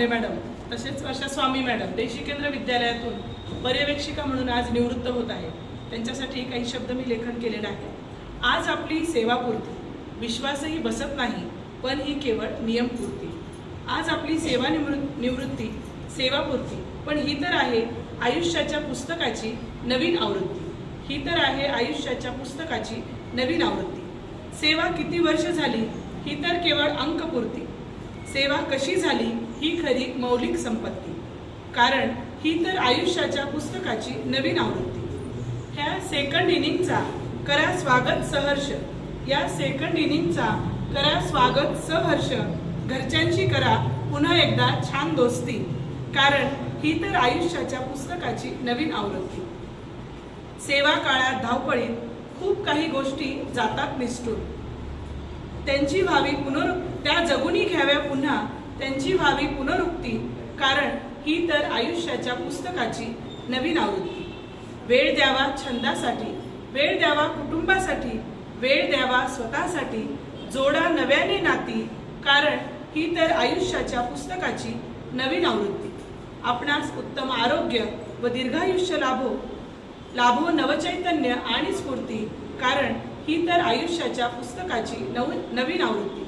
Madam. तसेच वर्षा स्वामी madam देशी केंद्र विद्यालयातून पर्यवेक्षिका म्हणून आज निवृत्त होत आहे. त्यांच्यासाठी काही शब्द मी लेखन केलेलं आहे. आज आपली सेवापूर्ती विश्वासही बसत नाही पण ही केवळ नियमपूर्ती आज आपली सेवा निवृ निवृत्ती सेवापूर्ती पण ही तर आहे आयुष्याच्या पुस्तकाची नवीन आवृत्ती. ही तर आहे आयुष्याच्या पुस्तकाची नवीन आवृत्ती. सेवा किती वर्ष झाली ही तर केवळ अंकपूर्ती. सेवा कशी झाली ही खरी मौलिक संपत्ती. कारण ही तर आयुष्याच्या पुस्तकाची नवीन आवृत्ती. ह्या सेकंड इनिंगचा करा स्वागत सहर्ष. या सेकंड इनिंगचा करा स्वागत सहर्ष. घरच्यांची करा पुन्हा एकदा छान दोस्ती. कारण ही तर आयुष्याच्या पुस्तकाची नवीन आवृत्ती. सेवा काळात धावपळीत खूप काही गोष्टी जातात निष्ठून. त्यांची व्हावी पुनर त्या जगुनी घ्याव्या पुन्हा त्यांची व्हावी पुनरुक्ती. कारण ही तर आयुष्याच्या पुस्तकाची नवीन आवृत्ती. वेळ द्यावा छंदासाठी वेळ द्यावा कुटुंबासाठी वेळ द्यावा स्वतःसाठी जोडा नव्याने नाती. कारण ही तर आयुष्याच्या पुस्तकाची नवीन आवृत्ती. आपणास उत्तम आरोग्य व दीर्घायुष्य लाभो लाभो नवचैतन्य आणि स्फूर्ती. ही तर आयुष्याच्या पुस्तकाची नव नवीन आवृत्ती.